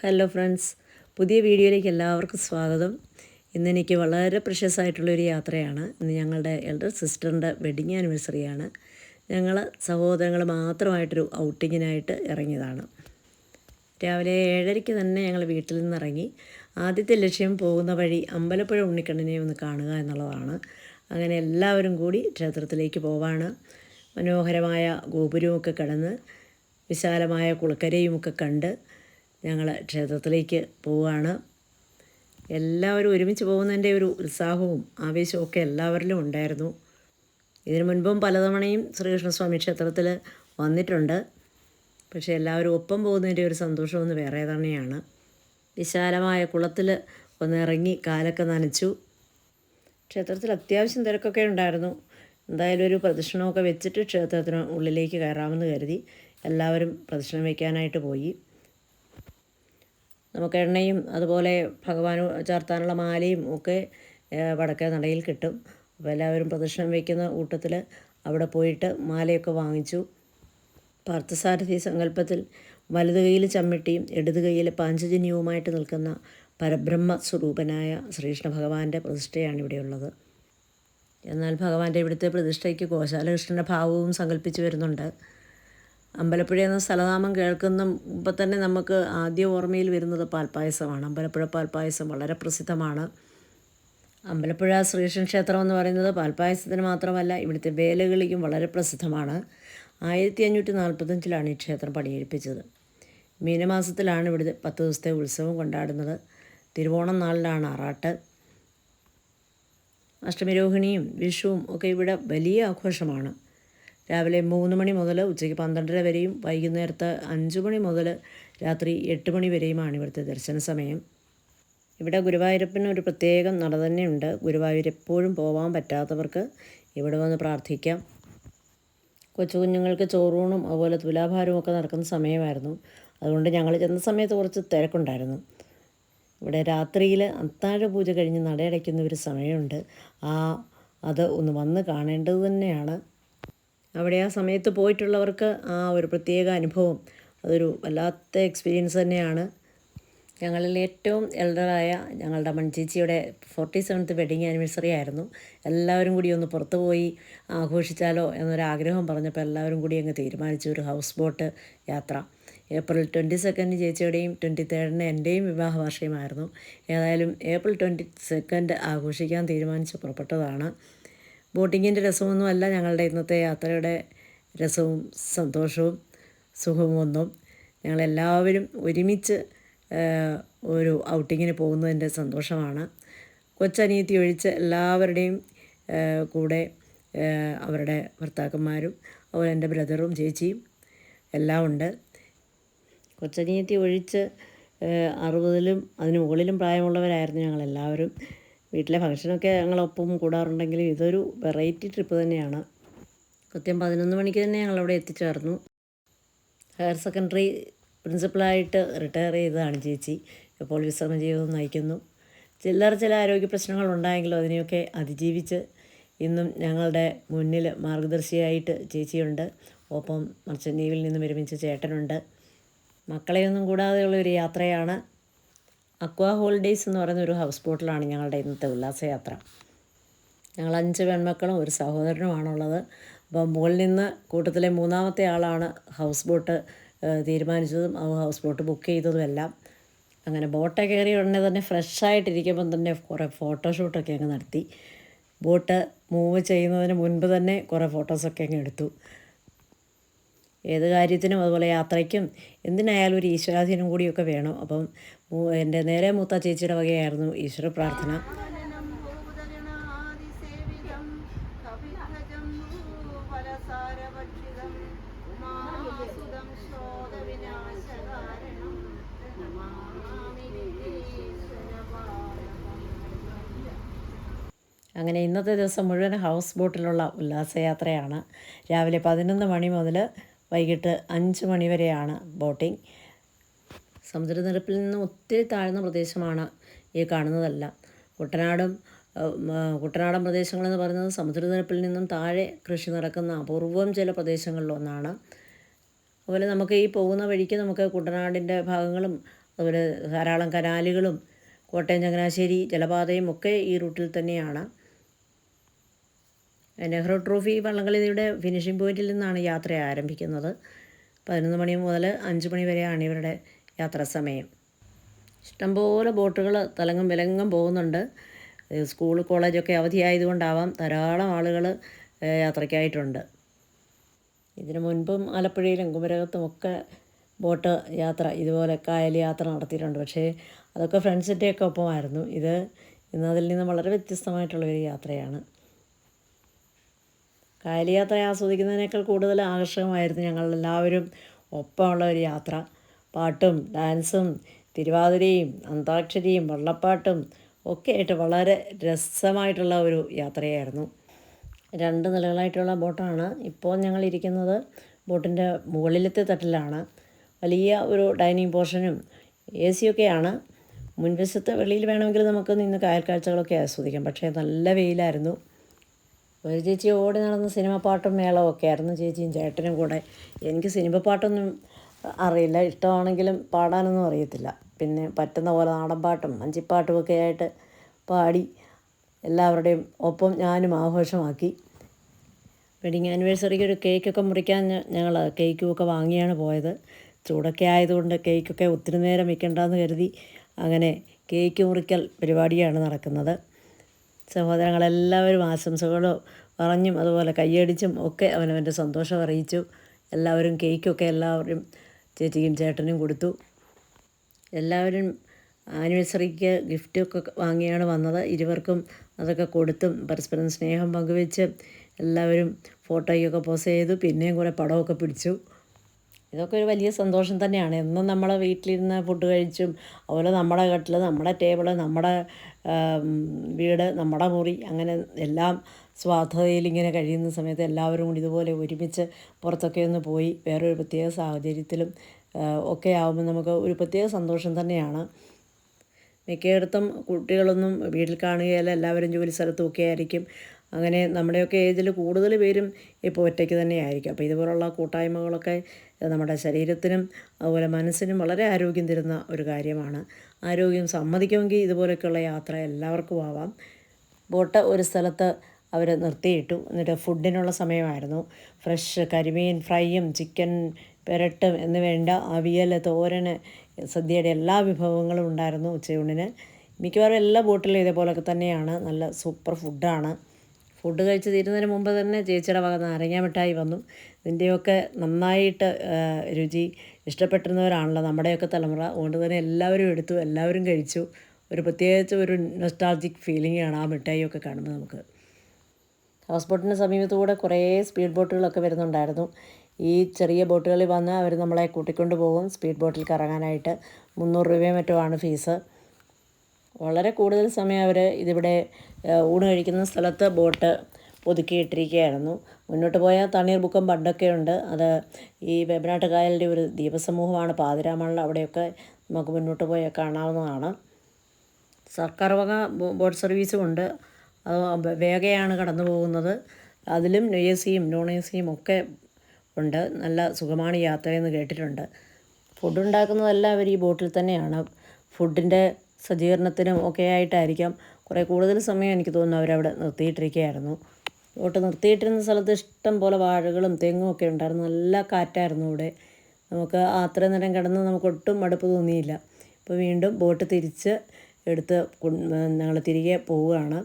Hello friends പുതിയ വീഡിയോയിലേക്ക് എല്ലാവർക്കും സ്വാഗതം. ഇന്ന് എനിക്ക് വളരെ പ്രഷ്യസ് ആയിട്ടുള്ളൊരു യാത്രയാണ്. ഇന്ന് ഞങ്ങളുടെ എൽഡർ സിസ്റ്ററിന്റെ വെഡിങ് ആനിവേഴ്സറിയാണ് ഞങ്ങൾ സഹോദരങ്ങൾ മാത്രമായിട്ടൊരു ഔട്ടിങ്ങിനായിട്ട് ഇറങ്ങിയതാണ്. രാവിലെ ഏഴരയ്ക്ക് തന്നെ ഞങ്ങൾ വീട്ടിൽ നിന്ന് ഇറങ്ങി ആദ്യത്തെ ലക്ഷ്യം പോകുന്ന വഴി അമ്പലപ്പുഴ ഉണ്ണിക്കണ്ണനെ ഒന്ന് കാണുക എന്നുള്ളതാണ്. അങ്ങനെ എല്ലാവരും കൂടി ക്ഷേത്രത്തിലേക്ക് പോവാണ്. മനോഹരമായ ഗോപുരമൊക്കെ കടന്ന് വിശാലമായ കുളക്കരയുമൊക്കെ കണ്ട് ഞങ്ങൾ ക്ഷേത്രത്തിലേക്ക് പോവുകയാണ് എല്ലാവരും ഒരുമിച്ച് പോകുന്നതിന്റെ ഒരു ഉത്സാഹവും ആവേശവും എല്ലാവരിലും ഉണ്ടായിരുന്നു. ഇതിനു മുൻപും പലതവണയും ശ്രീകൃഷ്ണസ്വാമി ക്ഷേത്രത്തിൽ വന്നിട്ടുണ്ട്. പക്ഷേ എല്ലാവരും ഒപ്പം പോകുന്നതിന്റെ ഒരു സന്തോഷം ഒന്ന് വേറെ തന്നെയാണ്. വിശാലമായ കുളത്തിൽ ഒന്ന് ഇറങ്ങി കാലൊക്കെ നനച്ചു. ക്ഷേത്രത്തിൽ അത്യാവശ്യം തിരക്കൊക്കെ ഉണ്ടായിരുന്നു. എന്തായാലും ഒരു പ്രദക്ഷിണമൊക്കെ വെച്ചിട്ട് ക്ഷേത്രത്തിന് ഉള്ളിലേക്ക് കയറാമെന്ന് കരുതി എല്ലാവരും പ്രദക്ഷിണം വയ്ക്കാനായിട്ട് പോയി. നമുക്ക് എണ്ണയും അതുപോലെ ഭഗവാൻ ചാർത്താനുള്ള മാലയും ഒക്കെ വടക്കേ നടയിൽ കിട്ടും. അപ്പോൾ എല്ലാവരും പ്രദർശനം വയ്ക്കുന്ന കൂട്ടത്തിൽ അവിടെ പോയിട്ട് മാലയൊക്കെ വാങ്ങിച്ചു. പാർത്ഥസാരഥി സങ്കല്പത്തിൽ വലതു കൈയിൽ ചമ്മട്ടിയും ഇടതു കൈയിൽ പാഞ്ചജന്യവുമായിട്ട് നിൽക്കുന്ന പരബ്രഹ്മ സ്വരൂപനായ ശ്രീകൃഷ്ണ ഭഗവാന്റെ പ്രതിഷ്ഠയാണ് ഇവിടെയുള്ളത് എന്നാൽ ഭഗവാന്റെ ഇവിടുത്തെ പ്രതിഷ്ഠയ്ക്ക് ഗോശാലകൃഷ്ണന്റെ ഭാവവും സങ്കല്പിച്ചു വരുന്നുണ്ട്. അമ്പലപ്പുഴ എന്ന സ്ഥലനാമം കേൾക്കുന്ന കേൾക്കുമ്പോൾ തന്നെ നമുക്ക് ആദ്യ ഓർമ്മയിൽ വരുന്നത് പാൽപ്പായസമാണ്. അമ്പലപ്പുഴ പാൽപ്പായസം വളരെ പ്രസിദ്ധമാണ്. അമ്പലപ്പുഴ ശ്രീകൃഷ്ണ ക്ഷേത്രം എന്ന് പറയുന്നത് പാൽപ്പായസത്തിന് മാത്രമല്ല ഇവിടുത്തെ വേലകളിക്കും വളരെ പ്രസിദ്ധമാണ്. ആയിരത്തി അഞ്ഞൂറ്റി നാൽപ്പത്തഞ്ചിലാണ് ഈ ക്ഷേത്രം പണിയെടുപ്പിച്ചത്. മീനമാസത്തിലാണ് ഇവിടുത്തെ പത്ത് ദിവസത്തെ ഉത്സവം കൊണ്ടാടുന്നത്. തിരുവോണം നാളിലാണ് ആറാട്ട്. അഷ്ടമിരോഹിണിയും വിഷുവും ഒക്കെ ഇവിടെ വലിയ ആഘോഷമാണ്. രാവിലെ മൂന്ന് മണി മുതൽ ഉച്ചയ്ക്ക് പന്ത്രണ്ടര വരെയും വൈകുന്നേരത്ത് അഞ്ച് മണി മുതൽ രാത്രി എട്ട് മണി വരെയുമാണ് ഇവിടുത്തെ ദർശന സമയം. ഇവിടെ ഗുരുവായൂരപ്പന് ഒരു പ്രത്യേകം നട തന്നെയുണ്ട്. ഗുരുവായൂർ എപ്പോഴും പോകാൻ പറ്റാത്തവർക്ക് ഇവിടെ വന്ന് പ്രാർത്ഥിക്കാം. കൊച്ചു കുഞ്ഞുങ്ങൾക്ക് ചോറൂണും അതുപോലെ തുലാഭാരവും ഒക്കെ നടക്കുന്ന സമയമായിരുന്നു. അതുകൊണ്ട് ഞങ്ങൾ ചെന്ന സമയത്ത് കുറച്ച് തിരക്കുണ്ടായിരുന്നു. ഇവിടെ രാത്രിയിൽ അത്താഴ പൂജ കഴിഞ്ഞ് നടയടയ്ക്കുന്ന ഒരു സമയമുണ്ട്. ആ അത് ഒന്ന് വന്ന് കാണേണ്ടത് തന്നെയാണ്. അവിടെ ആ സമയത്ത് പോയിട്ടുള്ളവർക്ക് ആ ഒരു പ്രത്യേക അനുഭവം. അതൊരു വല്ലാത്ത എക്സ്പീരിയൻസ് തന്നെയാണ്. ഞങ്ങളിൽ ഏറ്റവും എൽഡറായ ഞങ്ങളുടെ മൺചേച്ചിയുടെ ഫോർട്ടി സെവൻത്ത് വെഡിങ് ആനിവേഴ്സറി ആയിരുന്നു. എല്ലാവരും കൂടി ഒന്ന് പുറത്തു പോയി ആഘോഷിച്ചാലോ എന്നൊരാഗ്രഹം പറഞ്ഞപ്പോൾ എല്ലാവരും കൂടി അങ്ങ് തീരുമാനിച്ചു. ഒരു ഹൗസ് ബോട്ട് യാത്ര. ഏപ്രിൽ ട്വന്റി സെക്കൻഡ് ചേച്ചിയുടെയും ട്വന്റി തേർഡിന് എന്റെയും വിവാഹ വാർഷികമായിരുന്നു ഏതായാലും ഏപ്രിൽ ട്വന്റി സെക്കൻഡ് ആഘോഷിക്കാൻ തീരുമാനിച്ച് പുറപ്പെട്ടതാണ്. ബോട്ടിങ്ങിന്റെ രസമൊന്നുമല്ല ഞങ്ങളുടെ ഇന്നത്തെ യാത്രയുടെ രസവും സന്തോഷവും സുഖവും ഒന്നും. ഞങ്ങളെല്ലാവരും ഒരുമിച്ച് ഒരു ഔട്ടിങ്ങിന് പോകുന്നതിന്റെ സന്തോഷമാണ്. കൊച്ചനിയത്തി ഒഴിച്ച് എല്ലാവരുടെയും കൂടെ അവരുടെ ഭർത്താക്കന്മാരും അതുപോലെ എന്റെ ബ്രദറും ചേച്ചിയും എല്ലാം ഉണ്ട്. കൊച്ചനിയത്തി ഒഴിച്ച് അറുപതിലും അതിന് മുകളിലും പ്രായമുള്ളവരായിരുന്നു ഞങ്ങളെല്ലാവരും. വീട്ടിലെ ഫംഗ്ഷനൊക്കെ ഞങ്ങളൊപ്പം കൂടാറുണ്ടെങ്കിലും ഇതൊരു വെറൈറ്റി ട്രിപ്പ് തന്നെയാണ്. കൃത്യം പതിനൊന്ന് മണിക്ക് തന്നെ ഞങ്ങളവിടെ എത്തിച്ചേർന്നു. ഹയർ സെക്കൻഡറി പ്രിൻസിപ്പളായിട്ട് റിട്ടയർ ചെയ്തതാണ് ചേച്ചി. ഇപ്പോൾ വിശ്രമ ജീവിതം നയിക്കുന്നു. ചിലർ ചില ആരോഗ്യ പ്രശ്നങ്ങൾ ഉണ്ടായെങ്കിലും അതിനെയൊക്കെ അതിജീവിച്ച് ഇന്നും ഞങ്ങളുടെ മുന്നിൽ മാർഗദർശിയായിട്ട് ചേച്ചിയുണ്ട്. ഒപ്പം മർച്ചൻ ദ്വീപിൽ നിന്നും വിരമിച്ച ചേട്ടനുണ്ട്. മക്കളെയൊന്നും കൂടാതെയുള്ള ഒരു യാത്രയാണ് അക്വാ ഹോളിഡേയ്സ് എന്ന് പറയുന്ന ഒരു ഹൗസ് ബോട്ടിലാണ് ഞങ്ങളുടെ ഇന്നത്തെ ഉല്ലാസയാത്ര. ഞങ്ങൾ അഞ്ച് പെൺമക്കളും ഒരു സഹോദരനുമാണുള്ളത്. അപ്പോൾ മുകളിൽ നിന്ന് കൂട്ടത്തിലെ മൂന്നാമത്തെ ആളാണ് ഹൗസ് ബോട്ട് തീരുമാനിച്ചതും ആ ഹൗസ് ബോട്ട് ബുക്ക് ചെയ്തതും എല്ലാം. അങ്ങനെ ബോട്ട് കയറി ഉടനെ തന്നെ ഫ്രഷായിട്ടിരിക്കുമ്പം തന്നെ കുറേ ഫോട്ടോഷൂട്ടൊക്കെ അങ്ങ് നടത്തി. ബോട്ട് മൂവ് ചെയ്യുന്നതിന് മുൻപ് തന്നെ കുറേ ഫോട്ടോസൊക്കെ അങ്ങ് എടുത്തു. ഏത് കാര്യത്തിനും അതുപോലെ യാത്രയ്ക്കും എന്തിനായാലും ഒരു ഈശ്വരാധീനം കൂടിയൊക്കെ വേണം. അപ്പം എന്റെ നേരെ മൂത്ത ചേച്ചിയുടെ വകയായിരുന്നു ഈശ്വര പ്രാർത്ഥന. അങ്ങനെ ഇന്നത്തെ ദിവസം മുഴുവൻ ഹൗസ് ബോട്ടിലുള്ള ഉല്ലാസയാത്രയാണ്. രാവിലെ പതിനൊന്ന് മണി മുതൽ വൈകിട്ട് അഞ്ച് മണിവരെയാണ് ബോട്ടിംഗ്. സമുദ്രനിരപ്പിൽ നിന്ന് ഒത്തിരി താഴ്ന്ന പ്രദേശമാണ് ഈ കാണുന്നതല്ല. കുട്ടനാടും കുട്ടനാടൻ പ്രദേശങ്ങളെന്ന് പറയുന്നത് സമുദ്രനിരപ്പിൽ നിന്നും താഴെ കൃഷി നടക്കുന്ന അപൂർവം ചില പ്രദേശങ്ങളിലൊന്നാണ് അതുപോലെ നമുക്ക് ഈ പോകുന്ന വഴിക്ക് നമുക്ക് കുട്ടനാടിന്റെ ഭാഗങ്ങളും അതുപോലെ ധാരാളം കനാലുകളും കോട്ടയം ചങ്ങനാശ്ശേരി ജലപാതയും ഒക്കെ ഈ റൂട്ടിൽ തന്നെയാണ്. നെഹ്റു ട്രോഫി വള്ളംകളിയുടെ ഫിനിഷിംഗ് പോയിന്റിൽ നിന്നാണ് യാത്ര ആരംഭിക്കുന്നത്. പതിനൊന്ന് മണി മുതൽ അഞ്ച് മണി വരെയാണ് ഇവരുടെ യാത്രാ സമയം. ഇഷ്ടംപോലെ ബോട്ടുകൾ തലങ്ങും വിലങ്ങും പോകുന്നുണ്ട്. സ്കൂൾ കോളേജൊക്കെ അവധിയായതുകൊണ്ടാവാം ധാരാളം ആളുകൾ യാത്രയ്ക്കായിട്ടുണ്ട്. ഇതിനു മുൻപും ആലപ്പുഴയിലും കുമരകത്തുമൊക്കെ ബോട്ട് യാത്ര ഇതുപോലെ കായൽ യാത്ര നടത്തിയിട്ടുണ്ട്. പക്ഷേ അതൊക്കെ ഫ്രണ്ട്സിന്റെയൊക്കെ ഒപ്പമായിരുന്നു. ഇത് ഇന്ന് അതിൽ നിന്നും വളരെ വ്യത്യസ്തമായിട്ടുള്ളൊരു യാത്രയാണ്. കായൽ യാത്ര ആസ്വദിക്കുന്നതിനേക്കാൾ കൂടുതൽ ആകർഷകമായിരുന്നു ഞങ്ങളെല്ലാവരും ഒപ്പമുള്ള ഒരു യാത്ര. പാട്ടും ഡാൻസും തിരുവാതിരയും അന്താക്ഷരിയും വള്ളപ്പാട്ടും ഒക്കെ ആയിട്ട് വളരെ രസമായിട്ടുള്ള ഒരു യാത്രയായിരുന്നു. രണ്ട് നിലകളായിട്ടുള്ള ബോട്ടാണ് ഇപ്പോൾ ഞങ്ങൾ ഇരിക്കുന്നത് ബോട്ടിന്റെ മുകളിലത്തെ തട്ടിലാണ്. വലിയ ഒരു ഡൈനിങ് പോർഷനും എ സിയൊക്കെയാണ്. മുൻവശത്ത് വെളിയിൽ വേണമെങ്കിൽ നമുക്ക് നിന്ന് കായൽ കാഴ്ചകളൊക്കെ ആസ്വദിക്കാം. പക്ഷേ നല്ല വെയിലായിരുന്നു. ഒരു ചേച്ചി ഓടി നടന്ന സിനിമ പാട്ടും മേളവും ഒക്കെ ആയിരുന്നു ചേച്ചിയും ചേട്ടനും കൂടെ. എനിക്ക് സിനിമ പാട്ടൊന്നും അറിയില്ല. ഇഷ്ടമാണെങ്കിലും പാടാനൊന്നും അറിയത്തില്ല. പിന്നെ പറ്റുന്ന പോലെ നാടൻ പാട്ടും മഞ്ചിപ്പാട്ടും ഒക്കെ ആയിട്ട് പാടി എല്ലാവരുടെയും ഒപ്പം ഞാനും ആഘോഷമാക്കി. വെഡിങ് ആനിവേഴ്സറിക്ക് ഒരു കേക്കൊക്കെ മുറിക്കാൻ ഞങ്ങൾ കേക്കും ഒക്കെ വാങ്ങിയാണ് പോയത്. ചൂടൊക്കെ ആയതുകൊണ്ട് കേക്കൊക്കെ ഒത്തിരി നേരം വെക്കണ്ടെന്ന് കരുതി അങ്ങനെ കേക്ക് മുറിക്കൽ പരിപാടിയാണ് നടക്കുന്നത്. സഹോദരങ്ങളെല്ലാവരും ആശംസകളും പറഞ്ഞും അതുപോലെ കൈയടിച്ചും ഒക്കെ അവനവന്റെ സന്തോഷം അറിയിച്ചു. എല്ലാവരും കേക്കൊക്കെ എല്ലാവരും ചേച്ചിക്കും ചേട്ടനും കൊടുത്തു. എല്ലാവരും ആനിവേഴ്സറിക്ക് ഗിഫ്റ്റൊക്കെ വാങ്ങിയാണ് വന്നത്. ഇരുവർക്കും അതൊക്കെ കൊടുത്തും പരസ്പരം സ്നേഹം പങ്കുവെച്ച് എല്ലാവരും ഫോട്ടോയൊക്കെ പോസ് ചെയ്തു. പിന്നെയും കുറേ പടമൊക്കെ പിടിച്ചു. ഇതൊക്കെ ഒരു വലിയ സന്തോഷം തന്നെയാണ്. എന്നും നമ്മളെ വീട്ടിലിരുന്ന് ഫുഡ് കഴിച്ചും അതുപോലെ നമ്മുടെ കട്ടിൽ നമ്മുടെ ടേബിൾ നമ്മുടെ വീട് നമ്മുടെ മുറി അങ്ങനെ എല്ലാം സ്വാർത്ഥതയിൽ ഇങ്ങനെ കഴിയുന്ന സമയത്ത് എല്ലാവരും കൂടി ഇതുപോലെ ഒരുമിച്ച് പുറത്തൊക്കെ ഒന്ന് പോയി വേറൊരു പ്രത്യേക സാഹചര്യത്തിലും ഒക്കെ ആകുമ്പോൾ നമുക്ക് ഒരു പ്രത്യേക സന്തോഷം തന്നെയാണ്. മിക്കയിടത്തും കുട്ടികളൊന്നും വീട്ടിൽ കാണുകയല്ല. എല്ലാവരും ജോലി സ്ഥലത്തും ഒക്കെ ആയിരിക്കും. അങ്ങനെ നമ്മുടെയൊക്കെ ഏജിൽ കൂടുതൽ പേരും ഇപ്പോൾ ഒറ്റയ്ക്ക് തന്നെ ആയിരിക്കും. അപ്പോൾ ഇതുപോലുള്ള കൂട്ടായ്മകളൊക്കെ നമ്മുടെ ശരീരത്തിനും അതുപോലെ മനസ്സിനും വളരെ ആരോഗ്യം തരുന്ന ഒരു കാര്യമാണ്. ആരോഗ്യം സമ്മതിക്കുമെങ്കിൽ ഇതുപോലെയൊക്കെയുള്ള യാത്ര എല്ലാവർക്കും ആവാം. ബോട്ട് ഒരു സ്ഥലത്ത് അവർ നിർത്തിയിട്ടു. എന്നിട്ട് ഫുഡിനുള്ള സമയമായിരുന്നു. ഫ്രഷ് കരിമീൻ ഫ്രൈയും ചിക്കൻ പെരട്ടും എന്ന് വേണ്ട അവിയൽ തോരന് സദ്യയുടെ എല്ലാ വിഭവങ്ങളും ഉണ്ടായിരുന്നു ഉച്ചയൂണിന്. മിക്കവാറും എല്ലാ ബോട്ടിലും ഇതേപോലൊക്കെ തന്നെയാണ്. നല്ല സൂപ്പർ ഫുഡാണ്. ഫുഡ് കഴിച്ച് തീരുന്നതിന് മുമ്പ് തന്നെ ചേച്ചിയുടെ വക നാരങ്ങ മിഠായി വന്നു. ഇതിന്റെയൊക്കെ നന്നായിട്ട് രുചി ഇഷ്ടപ്പെട്ടിരുന്നവരാണല്ലോ നമ്മുടെയൊക്കെ തലമുറ. അതുകൊണ്ട് തന്നെ എല്ലാവരും എടുത്തു എല്ലാവരും കഴിച്ചു. ഒരു പ്രത്യേകിച്ച് ഒരു നൊസ്റ്റാൾജിക് ഫീലിംഗ് ആണ് ആ മിഠായിയൊക്കെ കാണുമ്പോൾ നമുക്ക്. ഹൗസ് ബോട്ടിന്റെ സമീപത്തുകൂടെ കുറേ സ്പീഡ് ബോട്ടുകളൊക്കെ വരുന്നുണ്ടായിരുന്നു. ഈ ചെറിയ ബോട്ടുകളിൽ വന്ന് അവർ നമ്മളെ കൂട്ടിക്കൊണ്ട് പോകും സ്പീഡ് ബോട്ടിൽ കറങ്ങാനായിട്ട് മുന്നൂറ് രൂപയും മറ്റോ ആണ് ഫീസ് വളരെ കൂടുതൽ സമയം അവർ ഇതിവിടെ ഊണ് കഴിക്കുന്ന സ്ഥലത്ത് ബോട്ട് ഒതുക്കിയിട്ടിരിക്കുകയായിരുന്നു മുന്നോട്ട് പോയാൽ തണ്ണീർമുക്കം പണ്ടൊക്കെ ഉണ്ട്. അത് ഈ വേമ്പനാട്ട് കായലിന്റെ ഒരു ദ്വീപസമൂഹമാണ് പാതിരാമണ്ണിൽ അവിടെയൊക്കെ നമുക്ക് മുന്നോട്ട് പോയാൽ കാണാവുന്നതാണ്. സർക്കാർ വക ബോട്ട് സർവീസും ഉണ്ട്. അത് വേഗയാണ് കടന്നു പോകുന്നത്. അതിലും എ സിയും നോൺ എ സിയും ഒക്കെ ഉണ്ട്. നല്ല സുഖമാണ് യാത്രയെന്ന് കേട്ടിട്ടുണ്ട്. ഫുഡ് ഉണ്ടാക്കുന്നതെല്ലാം അവർ ഈ ബോട്ടിൽ തന്നെയാണ്. ഫുഡിന്റെ സജ്ജീകരണത്തിനും ഒക്കെ ആയിട്ടായിരിക്കാം. കുറേ കൂടുതൽ സമയം എനിക്ക് തോന്നുന്നു അവരവിടെ നിർത്തിയിട്ടിരിക്കുകയായിരുന്നു. ബോട്ട് നിർത്തിയിട്ടിരുന്ന സ്ഥലത്ത് ഇഷ്ടം പോലെ വാഴകളും തെങ്ങും ഒക്കെ ഉണ്ടായിരുന്നു. നല്ല കാറ്റായിരുന്നു ഇവിടെ നമുക്ക് അത്രയും നേരം കിടന്ന് നമുക്ക് ഒട്ടും മടുപ്പ് തോന്നിയില്ല. ഇപ്പോൾ വീണ്ടും ബോട്ട് തിരിച്ച് എടുത്ത് ഞങ്ങൾ തിരികെ പോവുകയാണ്.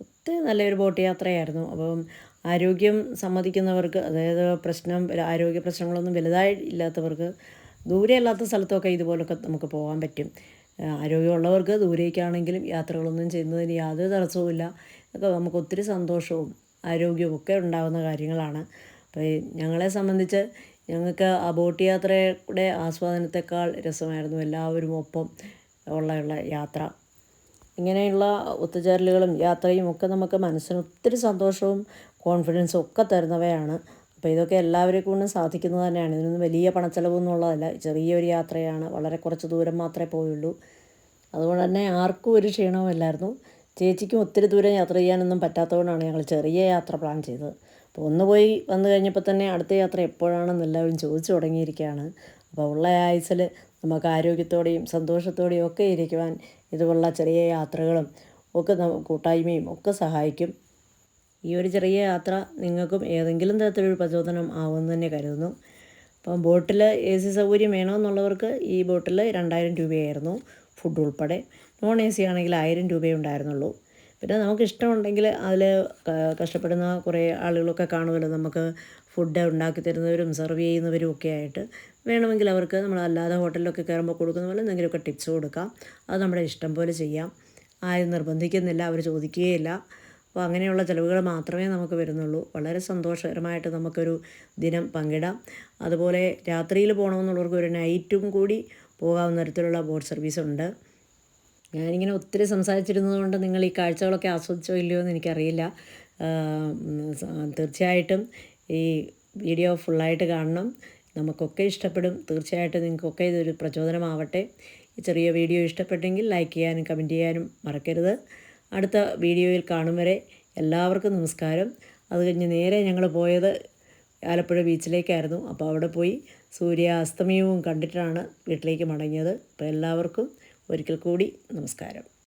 ഒത്തിരി നല്ലൊരു ബോട്ട് യാത്രയായിരുന്നു. അപ്പം ആരോഗ്യം സമ്മതിക്കുന്നവർക്ക് അതായത് പ്രശ്നം ആരോഗ്യ പ്രശ്നങ്ങളൊന്നും വലുതായി ഇല്ലാത്തവർക്ക് ദൂരെ അല്ലാത്ത സ്ഥലത്തൊക്കെ ഇതുപോലൊക്കെ നമുക്ക് പോകാൻ പറ്റും. ആരോഗ്യമുള്ളവർക്ക് ദൂരേക്കാണെങ്കിലും യാത്രകളൊന്നും ചെയ്യുന്നതിന് യാതൊരു തടസ്സവുമില്ല. ഒക്കെ നമുക്ക് ഒത്തിരി സന്തോഷവും ആരോഗ്യവും ഒക്കെ ഉണ്ടാകുന്ന കാര്യങ്ങളാണ്. അപ്പോൾ ഞങ്ങളെ സംബന്ധിച്ച് ഞങ്ങൾക്ക് ആ ബോട്ട് യാത്രയുടെ ആസ്വാദനത്തെക്കാൾ രസമായിരുന്നു എല്ലാവരും ഒപ്പം ഉള്ള ഉള്ള യാത്ര. ഇങ്ങനെയുള്ള ഒത്തുചേരലുകളും യാത്രയും ഒക്കെ നമുക്ക് മനസ്സിന് ഒത്തിരി സന്തോഷവും കോൺഫിഡൻസും ഒക്കെ തരുന്നവയാണ്. അപ്പോൾ ഇതൊക്കെ എല്ലാവരെ കൊണ്ടും സാധിക്കുന്നത് തന്നെയാണ്. ഇതിനൊന്നും വലിയ പണച്ചെലവൊന്നും ഉള്ളതല്ല ചെറിയൊരു യാത്രയാണ്. വളരെ കുറച്ച് ദൂരം മാത്രമേ പോയുള്ളൂ. അതുകൊണ്ട് തന്നെ ആർക്കും ഒരു ക്ഷീണവുമില്ലായിരുന്നു. ചേച്ചിക്കും ഒത്തിരി ദൂരം യാത്ര ചെയ്യാനൊന്നും പറ്റാത്തതുകൊണ്ടാണ് ഞങ്ങൾ ചെറിയ യാത്ര പ്ലാൻ ചെയ്തത്. അപ്പോൾ ഒന്ന് പോയി വന്നു കഴിഞ്ഞപ്പോൾ തന്നെ അടുത്ത യാത്ര എപ്പോഴാണെന്ന് എല്ലാവരും ചോദിച്ചു തുടങ്ങിയിരിക്കുകയാണ്. അപ്പോൾ ഉള്ള ആയുസിൽ നമുക്ക് ആരോഗ്യത്തോടെയും സന്തോഷത്തോടെയും ഒക്കെ ഇരിക്കുവാൻ ഇതുപോലുള്ള ചെറിയ യാത്രകളും ഒക്കെ കൂട്ടായ്മയും ഒക്കെ സഹായിക്കും. ഈ ഒരു ചെറിയ യാത്ര നിങ്ങൾക്കും ഏതെങ്കിലും തരത്തിലൊരു പ്രചോദനം ആവുമെന്ന് തന്നെ കരുതുന്നു. അപ്പം ബോട്ടിൽ എ സി സൗകര്യം വേണമെന്നുള്ളവർക്ക് ഈ ബോട്ടിൽ രണ്ടായിരം രൂപയായിരുന്നു ഫുഡ് ഉൾപ്പെടെ. നോൺ എ സി ആണെങ്കിൽ ആയിരം രൂപയേ ഉണ്ടായിരുന്നുള്ളൂ. പിന്നെ നമുക്ക് ഇഷ്ടമുണ്ടെങ്കിൽ അതിൽ കഷ്ടപ്പെടുന്ന കുറേ ആളുകളൊക്കെ കാണുമല്ലോ. നമുക്ക് ഫുഡ് ഉണ്ടാക്കി തരുന്നവരും സെർവ് ചെയ്യുന്നവരും ഒക്കെ ആയിട്ട് വേണമെങ്കിൽ അവർക്ക് നമ്മൾ അല്ലാതെ ഹോട്ടലിലൊക്കെ കയറുമ്പോൾ കൊടുക്കുന്ന പോലെ എന്തെങ്കിലുമൊക്കെ ടിപ്സ് കൊടുക്കാം. അത് നമ്മുടെ ഇഷ്ടം പോലെ ചെയ്യാം. ആരും നിർബന്ധിക്കുന്നില്ല. അവർ ചോദിക്കുകയില്ല. അപ്പോൾ അങ്ങനെയുള്ള ചിലവുകൾ മാത്രമേ നമുക്ക് വരുന്നുള്ളൂ. വളരെ സന്തോഷകരമായിട്ട് നമുക്കൊരു ദിനം പങ്കിടാം. അതുപോലെ രാത്രിയിൽ പോകണമെന്നുള്ളവർക്ക് ഒരു നൈറ്റും കൂടി പോകാവുന്ന തരത്തിലുള്ള ബോട്ട് സർവീസ് ഉണ്ട്. ഞാനിങ്ങനെ ഒത്തിരി സംസാരിച്ചിരുന്നതുകൊണ്ട് നിങ്ങൾ ഈ കാഴ്ചകളൊക്കെ ആസ്വദിച്ചോ ഇല്ലയോ എന്ന് എനിക്കറിയില്ല. തീർച്ചയായിട്ടും ഈ വീഡിയോ ഫുള്ളായിട്ട് കാണണം. നമുക്കൊക്കെ ഇഷ്ടപ്പെടും. തീർച്ചയായിട്ടും നിങ്ങൾക്കൊക്കെ ഇതൊരു പ്രചോദനമാവട്ടെ. ഈ ചെറിയ വീഡിയോ ഇഷ്ടപ്പെട്ടെങ്കിൽ ലൈക്ക് ചെയ്യാനും കമന്റ് ചെയ്യാനും മറക്കരുത്. അടുത്ത വീഡിയോയിൽ കാണും വരെ എല്ലാവർക്കും നമസ്കാരം. അത് കഴിഞ്ഞ് നേരെ ഞങ്ങൾ പോയത് ആലപ്പുഴ ബീച്ചിലേക്കായിരുന്നു. അപ്പോൾ അവിടെ പോയി സൂര്യാസ്തമയവും കണ്ടിട്ടാണ് വീട്ടിലേക്ക് മടങ്ങിയത്. അപ്പോൾ എല്ലാവർക്കും ഒരിക്കൽ കൂടി നമസ്കാരം.